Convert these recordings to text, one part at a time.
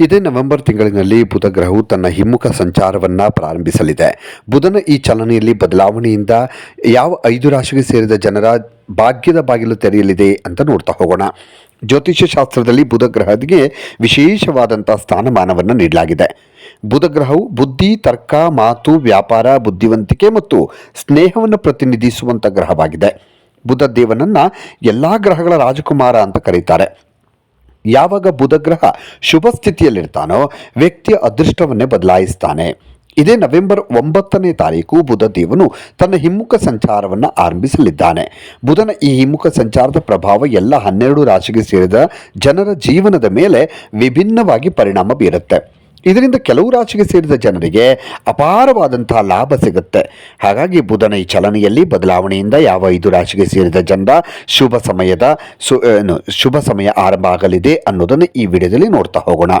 ಇದೇ ನವೆಂಬರ್ ತಿಂಗಳಿನಲ್ಲಿ ಬುಧ ಗ್ರಹವು ತನ್ನ ಹಿಮ್ಮುಖ ಸಂಚಾರವನ್ನು ಪ್ರಾರಂಭಿಸಲಿದೆ. ಬುಧನ ಈ ಚಲನೆಯಲ್ಲಿ ಬದಲಾವಣೆಯಿಂದ ಯಾವ ಐದು ರಾಶಿಗೆ ಸೇರಿದ ಜನರ ಭಾಗ್ಯದ ಬಾಗಿಲು ತೆರೆಯಲಿದೆ ಅಂತ ನೋಡ್ತಾ ಹೋಗೋಣ. ಜ್ಯೋತಿಷ್ಯ ಶಾಸ್ತ್ರದಲ್ಲಿ ಬುಧ ಗ್ರಹದಿಗೆ ವಿಶೇಷವಾದಂಥ ಸ್ಥಾನಮಾನವನ್ನು ನೀಡಲಾಗಿದೆ. ಬುಧ ಗ್ರಹವು ಬುದ್ಧಿ, ತರ್ಕ, ಮಾತು, ವ್ಯಾಪಾರ, ಬುದ್ಧಿವಂತಿಕೆ ಮತ್ತು ಸ್ನೇಹವನ್ನು ಪ್ರತಿನಿಧಿಸುವಂಥ ಗ್ರಹವಾಗಿದೆ. ಬುಧ ದೇವನನ್ನ ಎಲ್ಲ ಗ್ರಹಗಳ ರಾಜಕುಮಾರ ಅಂತ ಕರೀತಾರೆ. ಯಾವಾಗ ಬುಧಗ್ರಹ ಶುಭ ಸ್ಥಿತಿಯಲ್ಲಿರ್ತಾನೋ ವ್ಯಕ್ತಿಯ ಅದೃಷ್ಟವನ್ನೇ ಬದಲಾಯಿಸ್ತಾನೆ. ಇದೇ ನವೆಂಬರ್ ಒಂಬತ್ತನೇ ತಾರೀಕು ಬುಧ ದೇವನು ತನ್ನ ಹಿಮ್ಮುಖ ಸಂಚಾರವನ್ನು ಆರಂಭಿಸಲಿದ್ದಾನೆ. ಬುಧನ ಈ ಹಿಮ್ಮುಖ ಸಂಚಾರದ ಪ್ರಭಾವ ಎಲ್ಲ ಹನ್ನೆರಡು ರಾಶಿಗೆ ಸೇರಿದ ಜನರ ಜೀವನದ ಮೇಲೆ ವಿಭಿನ್ನವಾಗಿ ಪರಿಣಾಮ ಬೀರುತ್ತೆ. ಇದರಿಂದ ಕೆಲವು ರಾಶಿಗೆ ಸೇರಿದ ಜನರಿಗೆ ಅಪಾರವಾದಂತಹ ಲಾಭ ಸಿಗುತ್ತೆ. ಹಾಗಾಗಿ ಬುಧನ ಈ ಚಲನೆಯಲ್ಲಿ ಬದಲಾವಣೆಯಿಂದ ಯಾವ ಐದು ರಾಶಿಗೆ ಸೇರಿದ ಜನರ ಶುಭ ಸಮಯದ ಸು ಶುಭ ಸಮಯ ಆರಂಭ ಆಗಲಿದೆ ಅನ್ನೋದನ್ನು ಈ ವಿಡಿಯೋದಲ್ಲಿ ನೋಡ್ತಾ ಹೋಗೋಣ.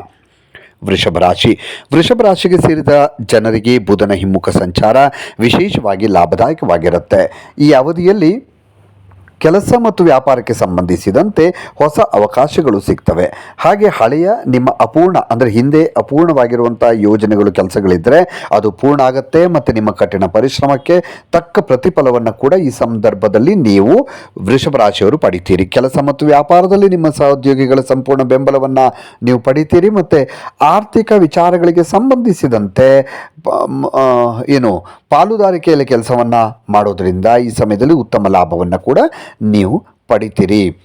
ವೃಷಭ ರಾಶಿ. ವೃಷಭ ರಾಶಿಗೆ ಸೇರಿದ ಜನರಿಗೆ ಬುಧನ ಹಿಮ್ಮುಖ ಸಂಚಾರ ವಿಶೇಷವಾಗಿ ಲಾಭದಾಯಕವಾಗಿರುತ್ತೆ. ಈ ಅವಧಿಯಲ್ಲಿ ಕೆಲಸ ಮತ್ತು ವ್ಯಾಪಾರಕ್ಕೆ ಸಂಬಂಧಿಸಿದಂತೆ ಹೊಸ ಅವಕಾಶಗಳು ಸಿಗ್ತವೆ. ಹಾಗೆ ಹಳೆಯ ನಿಮ್ಮ ಅಪೂರ್ಣ, ಅಂದರೆ ಹಿಂದೆ ಅಪೂರ್ಣವಾಗಿರುವಂಥ ಯೋಜನೆಗಳು ಕೆಲಸಗಳಿದ್ದರೆ ಅದು ಪೂರ್ಣ ಆಗುತ್ತೆ ಮತ್ತು ನಿಮ್ಮ ಕಠಿಣ ಪರಿಶ್ರಮಕ್ಕೆ ತಕ್ಕ ಪ್ರತಿಫಲವನ್ನು ಕೂಡ ಈ ಸಂದರ್ಭದಲ್ಲಿ ನೀವು ವೃಷಭ ರಾಶಿಯವರು ಪಡಿತೀರಿ. ಕೆಲಸ ಮತ್ತು ವ್ಯಾಪಾರದಲ್ಲಿ ನಿಮ್ಮ ಸಹೋದ್ಯೋಗಿಗಳ ಸಂಪೂರ್ಣ ಬೆಂಬಲವನ್ನು ನೀವು ಪಡಿತೀರಿ ಮತ್ತು ಆರ್ಥಿಕ ವಿಚಾರಗಳಿಗೆ ಸಂಬಂಧಿಸಿದಂತೆ ಏನು ಪಾಲುದಾರಿಕೆಯಲ್ಲಿ ಕೆಲಸವನ್ನು ಮಾಡೋದ್ರಿಂದ ಈ ಸಮಯದಲ್ಲಿ ಉತ್ತಮ ಲಾಭವನ್ನು ಕೂಡ ನೀವು ಪಡಿತೀರಿ.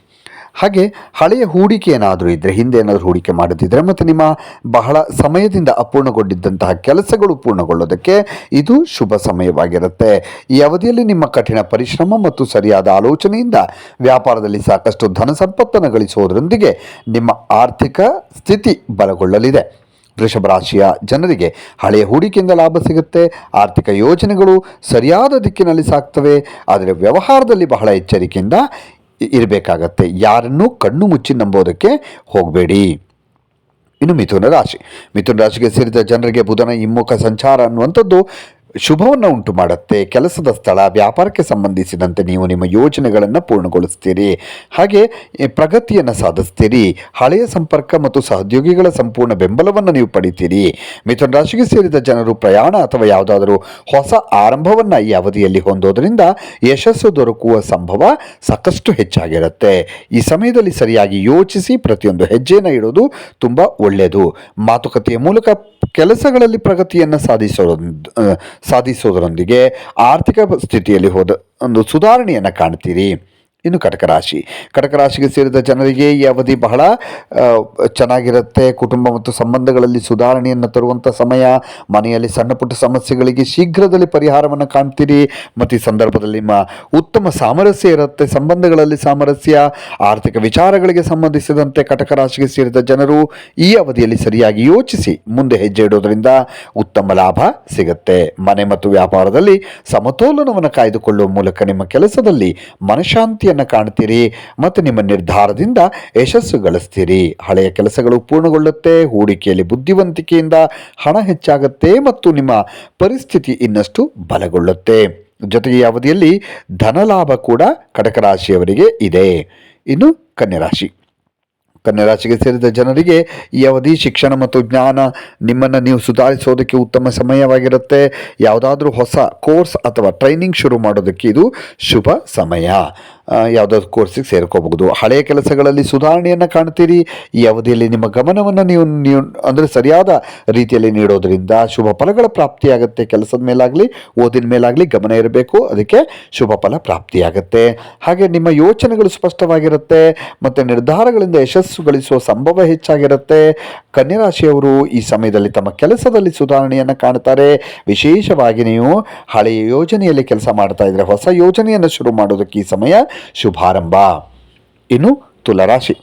ಹಾಗೆ ಹಳೆಯ ಹೂಡಿಕೆ ಏನಾದರೂ ಇದ್ದರೆ ಹಿಂದೆ ಏನಾದರೂ ಹೂಡಿಕೆ ಮಾಡದಿದ್ದರೆ ಮತ್ತು ನಿಮ್ಮ ಬಹಳ ಸಮಯದಿಂದ ಅಪೂರ್ಣಗೊಂಡಿದ್ದಂತಹ ಕೆಲಸಗಳು ಪೂರ್ಣಗೊಳ್ಳೋದಕ್ಕೆ ಇದು ಶುಭ ಸಮಯವಾಗಿರುತ್ತೆ. ಈ ಅವಧಿಯಲ್ಲಿ ನಿಮ್ಮ ಕಠಿಣ ಪರಿಶ್ರಮ ಮತ್ತು ಸರಿಯಾದ ಆಲೋಚನೆಯಿಂದ ವ್ಯಾಪಾರದಲ್ಲಿ ಸಾಕಷ್ಟು ಧನ ಸಂಪತ್ತನ್ನು ಗಳಿಸುವುದರೊಂದಿಗೆ ನಿಮ್ಮ ಆರ್ಥಿಕ ಸ್ಥಿತಿ ಬಲಗೊಳ್ಳಲಿದೆ. ವೃಷಭ ರಾಶಿಯ ಜನರಿಗೆ ಹಳೆಯ ಹೂಡಿಕೆಯಿಂದ ಲಾಭ ಸಿಗುತ್ತೆ. ಆರ್ಥಿಕ ಯೋಜನೆಗಳು ಸರಿಯಾದ ದಿಕ್ಕಿನಲ್ಲಿ ಸಾಕ್ತವೆ. ಆದರೆ ವ್ಯವಹಾರದಲ್ಲಿ ಬಹಳ ಎಚ್ಚರಿಕೆಯಿಂದ ಇರಬೇಕಾಗತ್ತೆ. ಯಾರನ್ನೂ ಕಣ್ಣು ಮುಚ್ಚಿ ನಂಬೋದಕ್ಕೆ ಹೋಗಬೇಡಿ. ಇನ್ನು ಮಿಥುನ ರಾಶಿ. ಮಿಥುನ ರಾಶಿಗೆ ಸೇರಿದ ಜನರಿಗೆ ಬುಧನ ಹಿಮ್ಮುಖ ಸಂಚಾರ ಅನ್ನುವಂಥದ್ದು ಶುಭವನ್ನು ಉಂಟು ಮಾಡುತ್ತೆ. ಕೆಲಸದ ಸ್ಥಳ, ವ್ಯಾಪಾರಕ್ಕೆ ಸಂಬಂಧಿಸಿದಂತೆ ನೀವು ನಿಮ್ಮ ಯೋಜನೆಗಳನ್ನು ಪೂರ್ಣಗೊಳಿಸ್ತೀರಿ. ಹಾಗೆ ಪ್ರಗತಿಯನ್ನು ಸಾಧಿಸ್ತೀರಿ. ಹಳೆಯ ಸಂಪರ್ಕ ಮತ್ತು ಸಹೋದ್ಯೋಗಿಗಳ ಸಂಪೂರ್ಣ ಬೆಂಬಲವನ್ನು ನೀವು ಪಡಿತೀರಿ. ಮಿಥುನ ರಾಶಿಗೆ ಸೇರಿದ ಜನರು ಪ್ರಯಾಣ ಅಥವಾ ಯಾವುದಾದರೂ ಹೊಸ ಆರಂಭವನ್ನು ಈ ಅವಧಿಯಲ್ಲಿ ಹೊಂದೋದರಿಂದ ಯಶಸ್ಸು ದೊರಕುವ ಸಂಭವ ಸಾಕಷ್ಟು ಹೆಚ್ಚಾಗಿರುತ್ತೆ. ಈ ಸಮಯದಲ್ಲಿ ಸರಿಯಾಗಿ ಯೋಚಿಸಿ ಪ್ರತಿಯೊಂದು ಹೆಜ್ಜೆಯನ್ನು ಇಡೋದು ತುಂಬ ಒಳ್ಳೆಯದು. ಮಾತುಕತೆಯ ಮೂಲಕ ಕೆಲಸಗಳಲ್ಲಿ ಪ್ರಗತಿಯನ್ನು ಸಾಧಿಸೋ ಸಾಧಿಸೋದರೊಂದಿಗೆ ಆರ್ಥಿಕ ಸ್ಥಿತಿಯಲ್ಲಿ ಹೋದ ಒಂದು ಸುಧಾರಣೆಯನ್ನು ಕಾಣ್ತೀರಿ. ಇನ್ನು ಕಟಕ ರಾಶಿ. ಕಟಕ ರಾಶಿಗೆ ಸೇರಿದ ಜನರಿಗೆ ಈ ಅವಧಿ ಬಹಳ ಚೆನ್ನಾಗಿರುತ್ತೆ. ಕುಟುಂಬ ಮತ್ತು ಸಂಬಂಧಗಳಲ್ಲಿ ಸುಧಾರಣೆಯನ್ನು ತರುವಂಥ ಸಮಯ. ಮನೆಯಲ್ಲಿ ಸಣ್ಣ ಪುಟ್ಟ ಸಮಸ್ಯೆಗಳಿಗೆ ಶೀಘ್ರದಲ್ಲಿ ಪರಿಹಾರವನ್ನು ಕಾಣ್ತೀರಿ. ಮತ್ತು ಈ ಸಂದರ್ಭದಲ್ಲಿ ನಿಮ್ಮ ಉತ್ತಮ ಸಾಮರಸ್ಯ ಇರುತ್ತೆ. ಸಂಬಂಧಗಳಲ್ಲಿ ಸಾಮರಸ್ಯ, ಆರ್ಥಿಕ ವಿಚಾರಗಳಿಗೆ ಸಂಬಂಧಿಸಿದಂತೆ ಕಟಕ ರಾಶಿಗೆ ಸೇರಿದ ಜನರು ಈ ಅವಧಿಯಲ್ಲಿ ಸರಿಯಾಗಿ ಯೋಚಿಸಿ ಮುಂದೆ ಹೆಜ್ಜೆ ಇಡೋದರಿಂದ ಉತ್ತಮ ಲಾಭ ಸಿಗುತ್ತೆ. ಮನೆ ಮತ್ತು ವ್ಯಾಪಾರದಲ್ಲಿ ಸಮತೋಲನವನ್ನು ಕಾಯ್ದುಕೊಳ್ಳುವ ಮೂಲಕ ನಿಮ್ಮ ಕೆಲಸದಲ್ಲಿ ಮನಃಶಾಂತಿಯನ್ನು ಕಾಣ್ತೀರಿ ಮತ್ತು ನಿಮ್ಮ ನಿರ್ಧಾರದಿಂದ ಯಶಸ್ಸು ಗಳಿಸ್ತೀರಿ ಹಳೆಯ ಕೆಲಸಗಳು ಪೂರ್ಣಗೊಳ್ಳುತ್ತೆ, ಹೂಡಿಕೆಯಲ್ಲಿ ಬುದ್ಧಿವಂತಿಕೆಯಿಂದ ಹಣ ಹೆಚ್ಚಾಗುತ್ತೆ ಮತ್ತು ನಿಮ್ಮ ಪರಿಸ್ಥಿತಿ ಇನ್ನಷ್ಟು ಬಲಗೊಳ್ಳುತ್ತೆ. ಜೊತೆಗೆ ಈ ಅವಧಿಯಲ್ಲಿ ಧನಲಾಭ ಕೂಡ ಕಟಕ ರಾಶಿಯವರಿಗೆ ಇದೆ. ಇನ್ನು ಕನ್ಯರಾಶಿ. ಕನ್ಯರಾಶಿಗೆ ಕನ್ಯಾ ರಾಶಿಗೆ ಸೇರಿದ ಜನರಿಗೆ ಈ ಅವಧಿ ಶಿಕ್ಷಣ ಮತ್ತು ಜ್ಞಾನ ನಿಮ್ಮನ್ನು ನೀವು ಸುಧಾರಿಸೋದಕ್ಕೆ ಉತ್ತಮ ಸಮಯವಾಗಿರುತ್ತೆ. ಯಾವುದಾದ್ರೂ ಹೊಸ ಕೋರ್ಸ್ ಅಥವಾ ಟ್ರೈನಿಂಗ್ ಶುರು ಮಾಡೋದಕ್ಕೆ ಇದು ಶುಭ ಸಮಯ. ಯಾವುದಾದ್ರು ಕೋರ್ಸಿಗೆ ಸೇರ್ಕೋಬಹುದು. ಹಳೆಯ ಕೆಲಸಗಳಲ್ಲಿ ಸುಧಾರಣೆಯನ್ನು ಕಾಣ್ತೀರಿ? ಈ ಅವಧಿಯಲ್ಲಿ ನಿಮ್ಮ ಗಮನವನ್ನು ನೀವು ನೀವು ಅಂದರೆ ಸರಿಯಾದ ರೀತಿಯಲ್ಲಿ ನೀಡೋದ್ರಿಂದ ಶುಭ ಫಲಗಳ ಪ್ರಾಪ್ತಿಯಾಗುತ್ತೆ. ಕೆಲಸದ ಮೇಲಾಗಲಿ, ಓದಿನ ಮೇಲಾಗಲಿ ಗಮನ ಇರಬೇಕು. ಅದಕ್ಕೆ ಶುಭ ಫಲ ಪ್ರಾಪ್ತಿಯಾಗುತ್ತೆ. ಹಾಗೆ ನಿಮ್ಮ ಯೋಚನೆಗಳು ಸ್ಪಷ್ಟವಾಗಿರುತ್ತೆ. ಮತ್ತು ನಿರ್ಧಾರಗಳಿಂದ ಯಶಸ್ಸು ಗಳಿಸುವ ಸಂಭವ ಹೆಚ್ಚಾಗಿರುತ್ತೆ. ಕನ್ಯರಾಶಿಯವರು ಈ ಸಮಯದಲ್ಲಿ ತಮ್ಮ ಕೆಲಸದಲ್ಲಿ ಸುಧಾರಣೆಯನ್ನು ಕಾಣ್ತಾರೆ. ವಿಶೇಷವಾಗಿ ನೀವು ಹಳೆಯ ಯೋಜನೆಯಲ್ಲಿ ಕೆಲಸ ಮಾಡ್ತಾ ಇದ್ದರೆ ಹೊಸ ಯೋಜನೆಯನ್ನು ಶುರು ಮಾಡೋದಕ್ಕೆ ಈ ಸಮಯ ಶುಭಾರಂಭ. ಇನ್ನು ತುಲರಾಶಿ.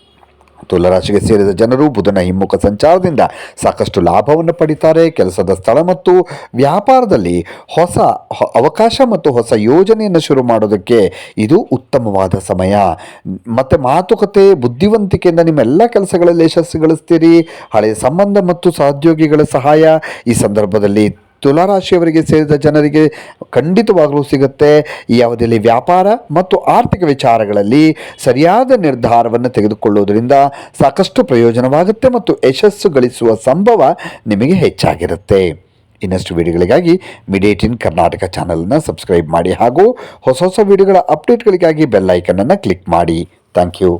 ತುಲರಾಶಿಗೆ ಸೇರಿದ ಜನರು ಬುಧನ ಹಿಮ್ಮುಖ ಸಂಚಾರದಿಂದ ಸಾಕಷ್ಟು ಲಾಭವನ್ನು ಪಡಿತಾರೆ. ಕೆಲಸದ ಸ್ಥಳ ಮತ್ತು ವ್ಯಾಪಾರದಲ್ಲಿ ಹೊಸ ಅವಕಾಶ ಮತ್ತು ಹೊಸ ಯೋಜನೆಯನ್ನು ಶುರು ಮಾಡೋದಕ್ಕೆ ಇದು ಉತ್ತಮವಾದ ಸಮಯ. ಮತ್ತು ಮಾತುಕತೆ, ಬುದ್ಧಿವಂತಿಕೆಯಿಂದ ನಿಮ್ಮೆಲ್ಲ ಕೆಲಸಗಳಲ್ಲಿ ಯಶಸ್ಸು ಗಳಿಸ್ತೀರಿ. ಹಳೆಯ ಸಂಬಂಧ ಮತ್ತು ಸಹೋದ್ಯೋಗಿಗಳ ಸಹಾಯ. ಈ ಸಂದರ್ಭದಲ್ಲಿ ತುಲಾರಾಶಿಯವರಿಗೆ ಸೇರಿದ ಜನರಿಗೆ ಖಂಡಿತವಾಗಲೂ ಸಿಗುತ್ತೆ. ಈ ಅವಧಿಯಲ್ಲಿ ವ್ಯಾಪಾರ ಮತ್ತು ಆರ್ಥಿಕ ವಿಚಾರಗಳಲ್ಲಿ ಸರಿಯಾದ ನಿರ್ಧಾರವನ್ನು ತೆಗೆದುಕೊಳ್ಳುವುದರಿಂದ ಸಾಕಷ್ಟು ಪ್ರಯೋಜನವಾಗುತ್ತೆ ಮತ್ತು ಯಶಸ್ಸು ಗಳಿಸುವ ಸಂಭವ ನಿಮಗೆ ಹೆಚ್ಚಾಗಿರುತ್ತೆ. ಇನ್ನಷ್ಟು ವಿಡಿಯೋಗಳಿಗಾಗಿ ಮಿಡಿಯೇಟ್ ಇನ್ ಕರ್ನಾಟಕ ಚಾನಲನ್ನು ಸಬ್ಸ್ಕ್ರೈಬ್ ಮಾಡಿ ಹಾಗೂ ಹೊಸ ಹೊಸ ವಿಡಿಯೋಗಳ ಅಪ್ಡೇಟ್ಗಳಿಗಾಗಿ ಬೆಲ್ ಐಕನನ್ನು ಕ್ಲಿಕ್ ಮಾಡಿ. Thank you.